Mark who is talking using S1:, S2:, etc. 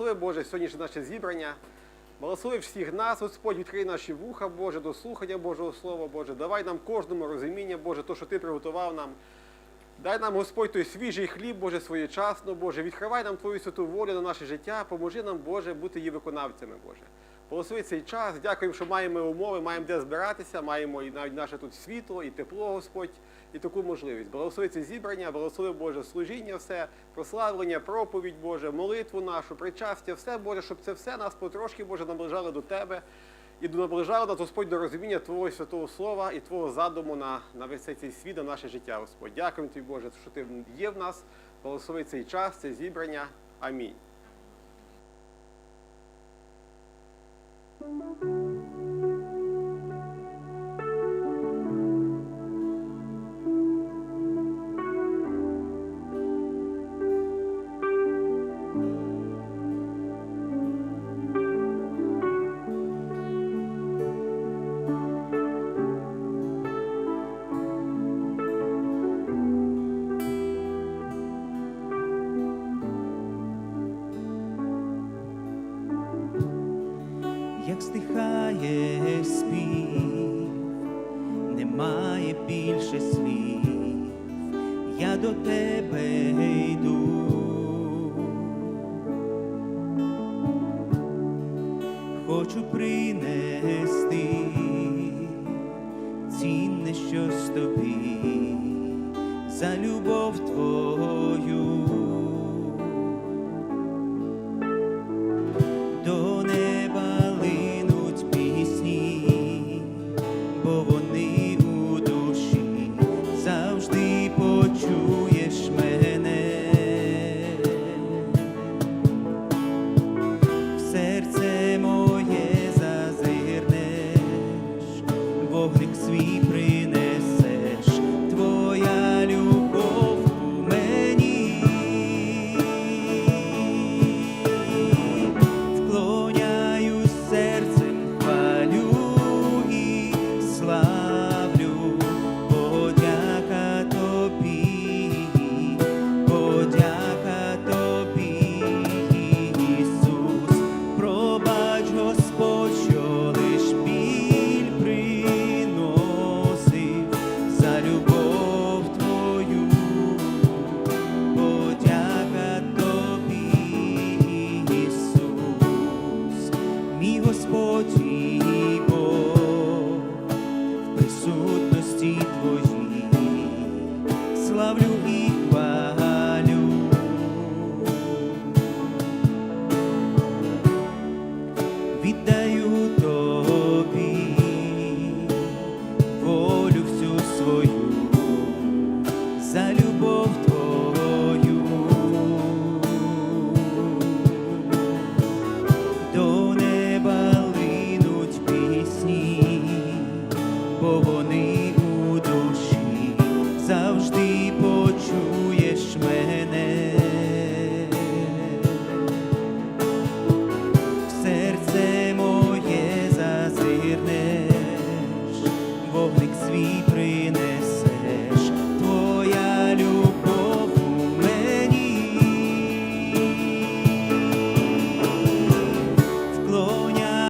S1: Благослови Боже сьогоднішнє наше зібрання. Благослови всіх нас, Господь, відкрий наші вуха, Боже, до слухання Божого Слова, Боже. Давай нам кожному розуміння, Боже, то, що Ти приготував нам. Дай нам, Господь, той свіжий хліб, Боже, своєчасно, Боже. Відкривай нам Твою святу волю на наше життя. Поможи нам, Боже, бути її виконавцями, Боже. Благослови цей час. Дякуємо, що маємо умови, маємо де збиратися, маємо і навіть наше тут світло, і тепло, Господь, і таку можливість. Благослови це зібрання, благослови Боже, служіння, все, прославлення, проповідь, Боже, молитву нашу, причастя, все, Боже, щоб це все нас потрошки, Боже, наближало до Тебе. І наближало нас, Господь, до розуміння Твого святого Слова і Твого задуму на, на весь цей світ, на наше життя, Господь. Дякуємо Тобі, Боже, що Ти є в нас. Благослови цей час, це зібрання. Амінь.
S2: Música як стихає спів, немає більше слів, я до тебе йду. Хочу принести цінне щось тобі за любов твою. присутності Бо у душі завжди почуєш мене. Серце моє зазирнеш, вогник свій